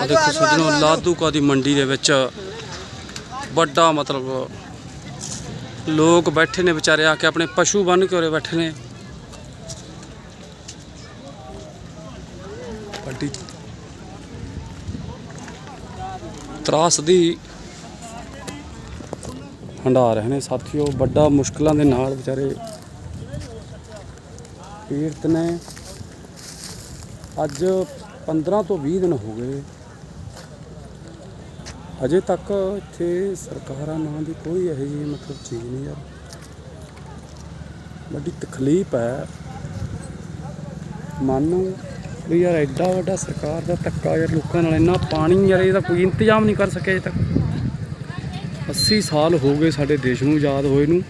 ਆ ਦੇਖੋ ਸੱਜਣੋ ਲਾਦੂਕਾ ਦੀ ਮੰਡੀ ਦੇ ਵਿੱਚ ਵੱਡਾ ਮਤਲਬ ਲੋਕ ਬੈਠੇ ਨੇ ਵਿਚਾਰੇ ਆ ਕੇ ਆਪਣੇ ਪਸ਼ੂ ਬੰਨ ਕੇ ਉਰੇ ਬੈਠੇ ਨੇ। ਵੱਡੀ ਤਰਾਸਦੀ ਹੰਡਾ ਰਹੇ ਨੇ ਸਾਥੀਓ ਵੱਡਾ ਮੁਸ਼ਕਲਾਂ ਦੇ ਨਾਲ ਵਿਚਾਰੇ ਪੀੜਤ ਨੇ। ਅੱਜ 15 ਤੋਂ 20 ਦਿਨ ਹੋ ਗਏ। ਅਜੇ ਤੱਕ ਇੱਥੇ ਸਰਕਾਰਾਂ ਨਾਂ ਦੀ ਕੋਈ ਇਹੋ ਜਿਹੀ ਮਤਲਬ ਚੀਜ਼ ਨਹੀਂ ਯਾਰ ਵੱਡੀ ਤਕਲੀਫ ਹੈ। ਮੰਨੋ ਵੀ ਯਾਰ ਐਡਾ ਵੱਡਾ ਸਰਕਾਰ ਦਾ ਧੱਕਾ ਯਾਰ ਲੋਕਾਂ ਨਾਲ ਇੰਨਾ ਪਾਣੀ ਯਾਰ ਇਹਦਾ ਕੋਈ ਇੰਤਜ਼ਾਮ ਨਹੀਂ ਕਰ ਸਕਿਆ ਅਜੇ ਤੱਕ। 80 ਸਾਲ ਹੋ ਗਏ ਸਾਡੇ ਦੇਸ਼ ਨੂੰ ਆਜ਼ਾਦ ਹੋਏ ਨੂੰ।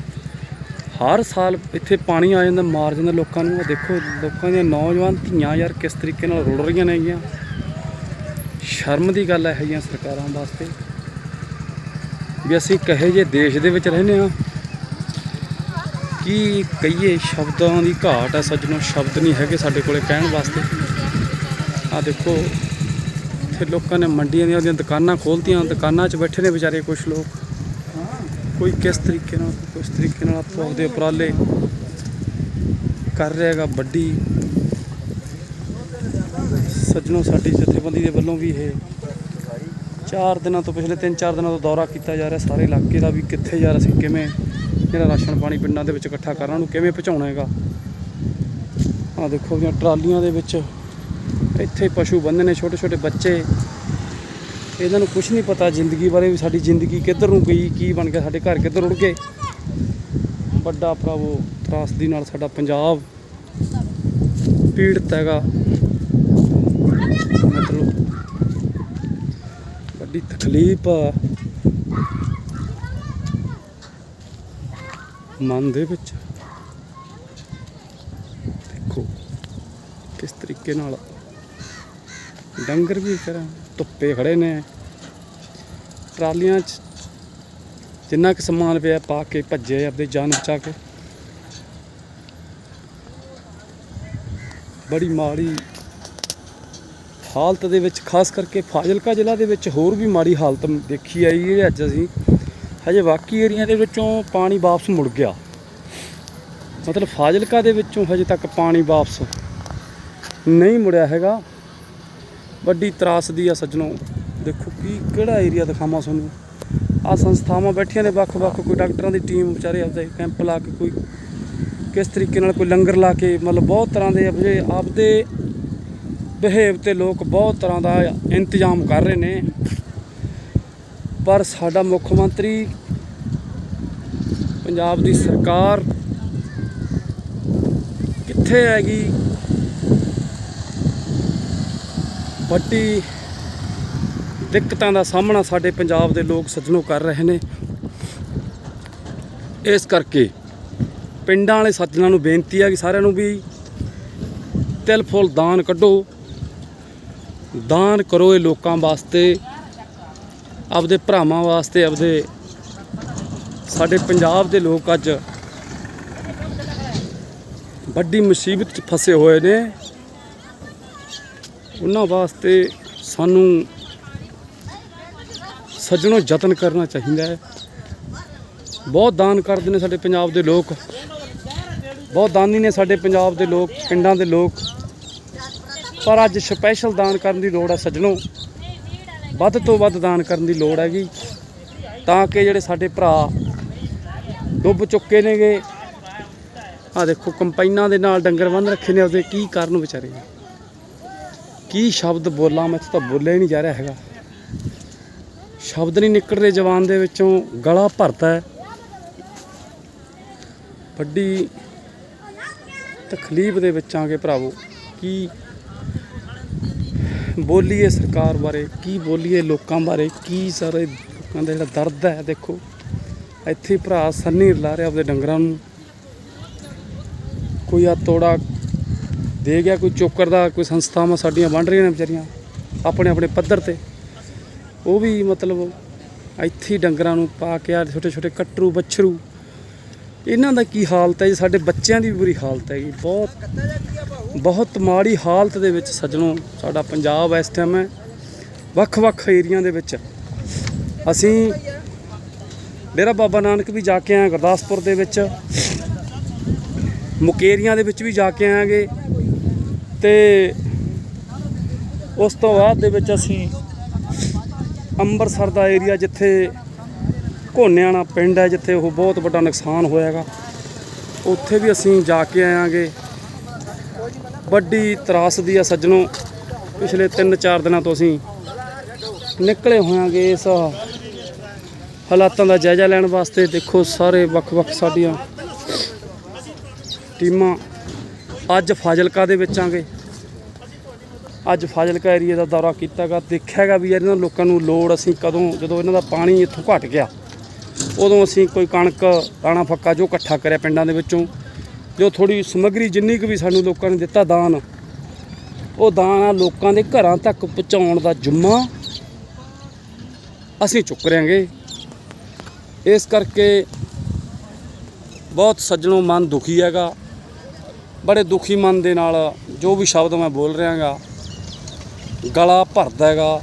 ਹਰ ਸਾਲ ਇੱਥੇ ਪਾਣੀ ਆ ਜਾਂਦਾ, ਮਾਰ ਜਾਂਦਾ ਲੋਕਾਂ ਨੂੰ। ਦੇਖੋ, ਲੋਕਾਂ ਦੀਆਂ ਨੌਜਵਾਨ ਧੀਆਂ ਯਾਰ ਕਿਸ ਤਰੀਕੇ ਨਾਲ ਰੁੜ ਰਹੀਆਂ ਨੇਗੀਆਂ ਸ਼ਰਮ ਦੀ ਗੱਲ ਹੈ ਜੀਆਂ ਸਰਕਾਰਾਂ ਵਾਸਤੇ ਵੀ ਅਸੀਂ ਕਹੇ ਜੇ ਦੇਸ਼ ਦੇ ਵਿੱਚ ਰਹਿੰਦੇ ਆ ਕੀ ਕਹੀਏ, ਸ਼ਬਦਾਂ ਦੀ ਘਾਟ ਹੈ ਸੱਜਣੋ, ਸ਼ਬਦ ਨਹੀਂ ਹੈਗੇ ਸਾਡੇ ਕੋਲੇ ਕਹਿਣ ਵਾਸਤੇ। ਆ ਦੇਖੋ, ਇੱਥੇ ਲੋਕਾਂ ਨੇ ਮੰਡੀਆਂ ਦੀਆਂ ਉਹਦੀਆਂ ਦੁਕਾਨਾਂ ਖੋਲਤੀਆਂ, ਦੁਕਾਨਾਂ 'ਚ ਬੈਠੇ ਨੇ ਵਿਚਾਰੇ ਕੁਝ ਲੋਕ। ਕੋਈ ਕਿਸ ਤਰੀਕੇ ਨਾਲ ਕਿਸ ਤਰੀਕੇ ਨਾਲ ਆਪੋ ਦੇ ਉਪਰਾਲੇ ਕਰ ਰਿਹਾ ਹੈਗਾ, ਵੱਡੀ ਸੱਜਣੋ ਸਾਡੀ ਜਥੇਬੰਦੀ ਦੇ ਵੱਲੋਂ ਵੀ ਇਹ ਚਾਰ ਦਿਨਾਂ ਤੋਂ ਪਿਛਲੇ 3-4 ਦਿਨਾਂ ਤੋਂ ਦੌਰਾ ਕੀਤਾ ਜਾ ਰਿਹਾ ਸਾਰੇ ਇਲਾਕੇ ਦਾ ਵੀ ਕਿੱਥੇ ਯਾਰ ਅਸੀਂ ਕਿਵੇਂ ਜਿਹੜਾ ਰਾਸ਼ਨ ਪਾਣੀ ਪਿੰਡਾਂ ਦੇ ਵਿੱਚ ਇਕੱਠਾ ਕਰਨਾ ਨੂੰ ਕਿਵੇਂ ਪਹੁੰਚਾਉਣਾ ਹੈਗਾ। ਆ ਦੇਖੋ ਵੀ ਟਰਾਲੀਆਂ ਦੇ ਵਿੱਚ ਇੱਥੇ ਪਸ਼ੂ ਬੰਦੇ ਨੇ ਛੋਟੇ ਛੋਟੇ ਬੱਚੇ। ਇਹਨਾਂ ਨੂੰ ਕੁਝ ਨਹੀਂ ਪਤਾ ਜ਼ਿੰਦਗੀ ਬਾਰੇ ਵੀ ਸਾਡੀ ਜ਼ਿੰਦਗੀ ਕਿੱਧਰ ਨੂੰ ਗਈ, ਕੀ ਬਣ ਗਿਆ, ਸਾਡੇ ਘਰ ਕਿੱਧਰ ਉੜ ਗਏ। ਵੱਡਾ ਭਰਾਵੋ ਤਰਾਸਦੀ ਨਾਲ ਸਾਡਾ ਪੰਜਾਬ ਪੀੜਤ ਹੈਗਾ। ਵੱਡੀ ਤਕਲੀਫ ਆ। ਮਨ ਦੇ ਵਿੱਚ। ਦੇਖੋ, ਕਿਸ ਤਰੀਕੇ ਨਾਲ ਡੰਗਰ ਵੀ ਕਰਾਂ ਧੁੱਪੇ ਖੜੇ ਨੇ। ਟਰਾਲੀਆਂ 'ਚ ਜਿੰਨਾ ਕਿ ਸਮਾਨ ਪਿਆ ਪਾ ਕੇ ਭੱਜੇ ਆਪਦੇ ਜਾਨ ਬਚਾ ਕੇ। ਬੜੀ ਮਾੜੀ ਹਾਲਤ ਦੇ ਵਿੱਚ, ਖਾਸ ਕਰਕੇ ਫਾਜ਼ਿਲਕਾ ਜ਼ਿਲ੍ਹਾ ਦੇ ਵਿੱਚ ਹੋਰ ਵੀ ਮਾੜੀ ਹਾਲਤ ਦੇਖੀ ਆਈ ਹੈ ਅੱਜ ਅਸੀਂ। ਹਜੇ ਬਾਕੀ ਏਰੀਆ ਦੇ ਵਿੱਚੋਂ ਪਾਣੀ ਵਾਪਸ ਮੁੜ ਗਿਆ। ਮਤਲਬ ਫਾਜ਼ਿਲਕਾ ਦੇ ਵਿੱਚੋਂ ਹਜੇ ਤੱਕ ਪਾਣੀ ਵਾਪਸ ਨਹੀਂ ਮੁੜਿਆ ਹੈਗਾ। ਵੱਡੀ ਤਰਾਸਦੀ ਆ ਸੱਜਣੋ, ਦੇਖੋ ਕੀ, ਕਿਹੜਾ ਏਰੀਆ ਦਿਖਾਵਾਂ ਤੁਹਾਨੂੰ? ਆ ਸੰਸਥਾਵਾਂ ਬੈਠੀਆਂ ਨੇ ਵੱਖ-ਵੱਖ, ਕੋਈ ਡਾਕਟਰਾਂ ਦੀ ਟੀਮ ਵਿਚਾਰੇ ਆਪਦੇ ਕੈਂਪ ਲਾ ਕੇ ਕੋਈ ਕਿਸ ਤਰੀਕੇ ਨਾਲ ਕੋਈ ਲੰਗਰ ਲਾ ਕੇ, ਮਤਲਬ ਬਹੁਤ ਤਰ੍ਹਾਂ ਦੇ ਆਪਦੇ ਆਪਦੇ ਬਿਹੇਵ ਤੇ ਲੋਕ ਬਹੁਤ ਤਰ੍ਹਾਂ ਦਾ ਇੰਤਜ਼ਾਮ ਕਰ ਰਹੇ ਨੇ। ਪਰ ਸਾਡਾ ਮੁੱਖ ਮੰਤਰੀ, ਪੰਜਾਬ ਦੀ ਸਰਕਾਰ ਕਿੱਥੇ ਹੈਗੀ? ਵੱਡੀ ਦਿੱਕਤਾਂ ਦਾ ਸਾਹਮਣਾ ਸਾਡੇ ਪੰਜਾਬ ਦੇ ਲੋਕ ਸੱਜਣੋਂ ਕਰ ਰਹੇ ਨੇ। ਇਸ ਕਰਕੇ ਪਿੰਡਾਂ ਵਾਲੇ ਸੱਜਣਾਂ ਨੂੰ ਬੇਨਤੀ ਹੈ ਕਿ ਸਾਰਿਆਂ ਨੂੰ ਵੀ ਤਿਲ ਫੁੱਲ ਦਾਨ ਕੱਢੋ। ਦਾਨ ਕਰੋ ਇਹ ਲੋਕਾਂ ਵਾਸਤੇ, ਆਪਦੇ ਭਰਾਵਾਂ ਵਾਸਤੇ, ਆਪਦੇ ਸਾਡੇ ਪੰਜਾਬ ਦੇ ਲੋਕ ਅੱਜ ਵੱਡੀ ਮੁਸੀਬਤ 'ਚ ਫਸੇ ਹੋਏ ਨੇ। ਉਹਨਾਂ ਵਾਸਤੇ ਸਾਨੂੰ ਸੱਜਣੋ ਯਤਨ ਕਰਨਾ ਚਾਹੀਦਾ ਹੈ। ਬਹੁਤ ਦਾਨ ਕਰਦੇ ਨੇ ਸਾਡੇ ਪੰਜਾਬ ਦੇ ਲੋਕ। ਬਹੁਤ ਦਾਨੀ ਨੇ ਸਾਡੇ ਪੰਜਾਬ ਦੇ ਲੋਕ, ਪਿੰਡਾਂ ਦੇ ਲੋਕ। ਪਰ ਅੱਜ ਸਪੈਸ਼ਲ ਦਾਨ ਕਰਨ ਦੀ ਲੋੜ ਹੈ ਸੱਜਣੋ। ਵੱਧ ਤੋਂ ਵੱਧ ਦਾਨ ਕਰਨ ਦੀ ਲੋੜ ਹੈਗੀ। ਤਾਂ ਕਿ ਜਿਹੜੇ ਸਾਡੇ ਭਰਾ ਡੁੱਬ ਚੁੱਕੇ ਨੇਗੇ। ਆ ਦੇਖੋ, ਕੰਪਾਈਨਾਂ ਦੇ ਨਾਲ ਡੰਗਰ ਬੰਨ ਰੱਖੇ ਨੇ, ਉਹਦੇ ਕੀ ਕਰਨ ਵਿਚਾਰੇ ਕੀ ਸ਼ਬਦ ਬੋਲਾਂ, ਮੈਂ ਤਾਂ ਬੋਲਿਆ ਹੀ ਨਹੀਂ ਜਾ ਰਿਹਾ ਹੈਗਾ। ਸ਼ਬਦ ਨਹੀਂ ਨਿਕਲ ਰਹੇ ਜ਼ਬਾਨ ਦੇ ਵਿੱਚੋਂ, ਗਲਾ ਭਰਦਾ ਹੈ। ਵੱਡੀ ਤਕਲੀਫ ਦੇ ਵਿੱਚ ਆਗੇ ਭਰਾਵੋ, ਕੀ ਬੋਲੀਏ ਸਰਕਾਰ ਬਾਰੇ, ਕੀ ਬੋਲੀਏ ਲੋਕਾਂ ਬਾਰੇ, ਕੀ ਸਾਰੇ ਲੋਕਾਂ ਦਾ ਜਿਹੜਾ ਦਰਦ ਹੈ, ਦੇਖੋ। ਇੱਥੇ ਭਰਾ ਸੰਨੀ ਲਾ ਰਿਹਾ ਆਪਦੇ ਡੰਗਰਾਂ ਨੂੰ। ਕੋਈ ਆ ਤੋੜਾ ਦੇ ਗਿਆ, ਕੋਈ ਚੋਕਰ ਦਾ, ਕੋਈ ਸੰਸਥਾਵਾਂ ਸਾਡੀਆਂ ਵੰਡ ਰਹੀਆਂ ਨੇ ਵਿਚਾਰੀਆਂ, ਆਪਣੇ ਆਪਣੇ ਪੱਧਰ ਤੇ। ਉਹ ਵੀ ਮਤਲਬ ਇੱਥੇ ਡੰਗਰਾਂ ਨੂੰ ਪਾ ਕੇ ਆ ਛੋਟੇ ਛੋਟੇ ਕੱਟਰੂ, ਬੱਛਰੂ ਇਹਨਾਂ ਦਾ ਕੀ ਹਾਲਤ ਹੈ ਜੀ? ਸਾਡੇ ਬੱਚਿਆਂ ਦੀ ਵੀ ਬੁਰੀ ਹਾਲਤ ਹੈ ਜੀ। ਬਹੁਤ ਬਹੁਤ ਮਾੜੀ ਹਾਲਤ ਦੇ ਵਿੱਚ ਸੱਜਣੋ, ਸਾਡਾ ਪੰਜਾਬ ਇਸ ਟਾਈਮ ਹੈ। ਵੱਖ-ਵੱਖ ਏਰੀਆ ਦੇ ਵਿੱਚ। ਅਸੀਂ ਡੇਰਾ ਬਾਬਾ ਨਾਨਕ ਵੀ ਜਾ ਕੇ ਆਏ ਗੁਰਦਾਸਪੁਰ ਦੇ ਵਿੱਚ। ਮੁਕੇਰੀਆਂ ਦੇ ਵਿੱਚ ਵੀ ਜਾ ਕੇ ਆਏਗੇ ਤੇ ਉਸ ਤੋਂ ਬਾਅਦ ਦੇ ਵਿੱਚ ਅਸੀਂ ਅੰਮ੍ਰਿਤਸਰ ਦਾ ਏਰੀਆ ਜਿੱਥੇ ਘੋਨਿਆਣਾ ਪਿੰਡ ਹੈ ਜਿੱਥੇ ਉਹ ਬਹੁਤ ਵੱਡਾ ਨੁਕਸਾਨ ਹੋਇਆਗਾ। ਉੱਥੇ ਵੀ ਅਸੀਂ ਜਾ ਕੇ ਆਵਾਂਗੇ ਵੱਡੀ ਤਰਾਸਦੀ ਆ ਸੱਜਣੋ, ਪਿਛਲੇ 3-4 ਦਿਨਾਂ ਤੋਂ ਅਸੀਂ ਨਿਕਲੇ ਹੋਇਆਂਗੇ ਇਸ ਹਾਲਾਤਾਂ ਦਾ ਜਾਇਜ਼ਾ ਲੈਣ ਵਾਸਤੇ। ਦੇਖੋ ਸਾਰੇ ਵੱਖ-ਵੱਖ ਸਾਡੀਆਂ ਟੀਮਾਂ ਅੱਜ ਫਾਜ਼ਿਲਕਾ ਦੇ ਵਿੱਚ ਆਂਗੇ। ਅੱਜ ਫਾਜ਼ਿਲਕਾ ਏਰੀਆ ਦਾ ਦੌਰਾ ਕੀਤਾਗਾ। ਦੇਖਿਆਗਾ ਵੀ ਯਾਰ ਇਹਨਾਂ ਲੋਕਾਂ ਨੂੰ ਲੋੜ ਅਸੀਂ ਕਦੋਂ, ਜਦੋਂ ਇਹਨਾਂ ਦਾ ਪਾਣੀ ਇੱਥੋਂ ਘਟ ਗਿਆ। ਉਦੋਂ ਅਸੀਂ ਕੋਈ ਕਣਕ, ਦਾਣਾ, ਫੱਕਾ ਜੋ ਇਕੱਠਾ ਕਰਿਆ ਪਿੰਡਾਂ ਦੇ ਵਿੱਚੋਂ, ਜੋ ਥੋੜੀ ਸਮੱਗਰੀ ਜਿੰਨੀ ਕੁ ਵੀ ਸਾਨੂੰ ਲੋਕਾਂ ਨੇ ਦਿੱਤਾ ਦਾਨ, ਉਹ ਦਾਨ ਲੋਕਾਂ ਦੇ ਘਰਾਂ ਤੱਕ ਪਹੁੰਚਾਉਣ ਦਾ ਜੁੰਮਾ ਅਸੀਂ ਚੁੱਕ ਰਿਆਂਗੇ ਇਸ ਕਰਕੇ ਬਹੁਤ ਸੱਜਣੋਂ ਮਨ ਦੁਖੀ ਹੈਗਾ। ਬੜੇ ਦੁਖੀ ਮਨ ਦੇ ਨਾਲ ਜੋ ਵੀ ਸ਼ਬਦ ਮੈਂ ਬੋਲ ਰਿਹਾਗਾ, ਗਲਾ ਭਰਦਾ ਹੈਗਾ।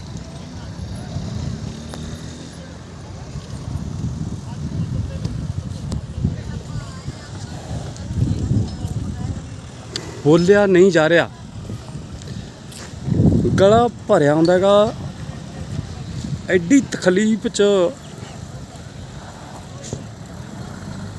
ਬੋਲਿਆ ਨਹੀਂ ਜਾ ਰਿਹਾ। ਗਲਾ ਭਰਿਆ ਹੁੰਦਾ ਹੈਗਾ। ਐਡੀ ਤਕਲੀਫ ਚ